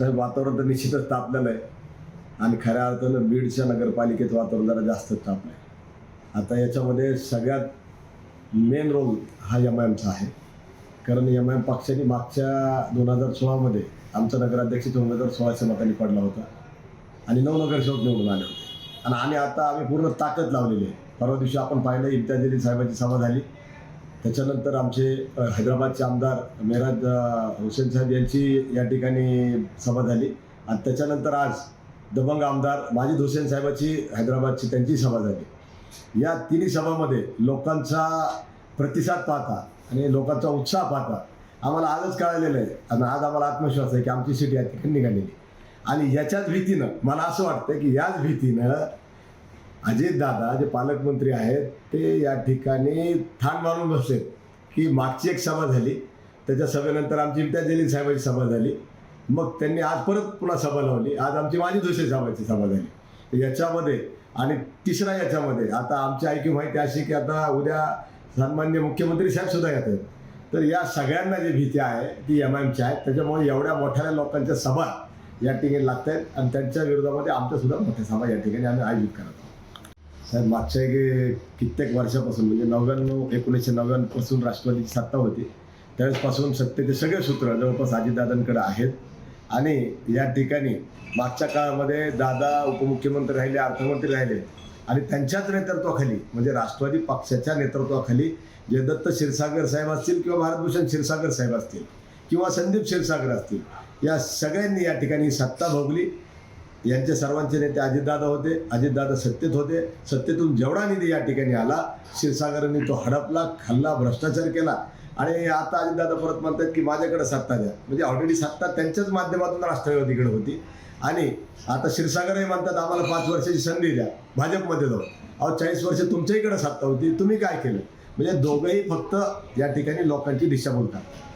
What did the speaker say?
तर वातावरण तर निश्चितच तापलेलं आहे. आणि खऱ्या अर्थानं बीडच्या नगरपालिकेचं वातावरण जरा जास्तच तापलं आहे आता याच्यामध्ये सगळ्यात मेन रोल हा एम आय एमचा आहे. कारण एम आय एम पक्षाने मागच्या दोन हजार सोळामध्ये आमचा नगराध्यक्ष दोन हजार सोळाशे मतांनी पडला होता. आणि नऊ नगरसेवक निवडून आले होते. आणि आणि आता आम्ही पूर्ण ताकद लावलेली आहे. परवा दिवशी आपण पाहिलं इम्तियाज अली साहेबांची सभा झाली. त्याच्यानंतर आमचे हैदराबादचे आमदार मेहराज हुसेन साहेब यांची या ठिकाणी सभा झाली. आणि त्याच्यानंतर आज दबंग आमदार माजिद हुसेन साहेबाची हैदराबादची त्यांची सभा झाली. या तिन्ही सभामध्ये लोकांचा प्रतिसाद पाहता आणि लोकांचा उत्साह पाहता आम्हाला आजच कळालेलं आहे आणि आज आम्हाला आत्मविश्वास आहे की आमची सीट या ठिकाणी निघालेली. आणि याच्याच भीतीनं मला असं वाटतं की याच भीतीनं अजितदादा जे पालकमंत्री आहेत ते या ठिकाणी ठाण मारून बसले की मागची एक सभा झाली. त्याच्या सभेनंतर आमची इम्तियाज जलील साहेबांची सभा झाली. मग त्यांनी आज परत पुन्हा सभा लावली. आज आमची माझी दुसरी साहेबाची सभा झाली. तर याच्यामध्ये आणि तिसरा याच्यामध्ये आता आमची ऐकी माहिती अशी की आता उद्या सन्मान्य मुख्यमंत्री साहेब सुद्धा येत आहेत तर या सगळ्यांना जी भीती आहे ती एम आय एमची आहे. त्याच्यामुळे एवढ्या मोठ्या लोकांच्या सभा या ठिकाणी लागत आहेत आणि त्यांच्या विरोधामध्ये आमच्या सुद्धा मोठ्या सभा या ठिकाणी आम्ही आयोजित करत आहोत. साहेब मागच्या एक कित्येक वर्षापासून म्हणजे नव्याण्णव एकोणीसशे नव्याण्णवपासून राष्ट्रवादीची सत्ता होती. त्यावेळेसपासून सत्तेचे सगळे सूत्र जवळपास अजितदादांकडे आहेत. आणि या ठिकाणी मागच्या काळामध्ये दादा उपमुख्यमंत्री राहिले अर्थमंत्री राहिले. आणि त्यांच्याच नेतृत्वाखाली म्हणजे राष्ट्रवादी पक्षाच्या नेतृत्वाखाली जे दत्त क्षीरसागर साहेब असतील किंवा भारतभूषण क्षीरसागर साहेब असतील किंवा संदीप क्षीरसागर असतील या सगळ्यांनी या ठिकाणी सत्ता भोगली. यांचे सर्वांचे नेते अजितदादा होते अजितदादा सत्तेत होते. सत्तेतून जेवढा निधी या ठिकाणी आला क्षीरसागरांनी तो हडपला खाल्ला भ्रष्टाचार केला. आणि आता अजितदादा परत म्हणतात की माझ्याकडे सत्ता द्या. म्हणजे ऑलरेडी सत्ता त्यांच्याच माध्यमातून राष्ट्रवादीकडे होती. आणि आता क्षीरसागरही म्हणतात आम्हाला पाच वर्षाची संधी द्या भाजपमध्ये जाऊ. अहो चाळीस वर्ष तुमच्याही इकडे सत्ता होती तुम्ही काय केलं? म्हणजे दोघंही फक्त या ठिकाणी लोकांची दिशाभूल करतात.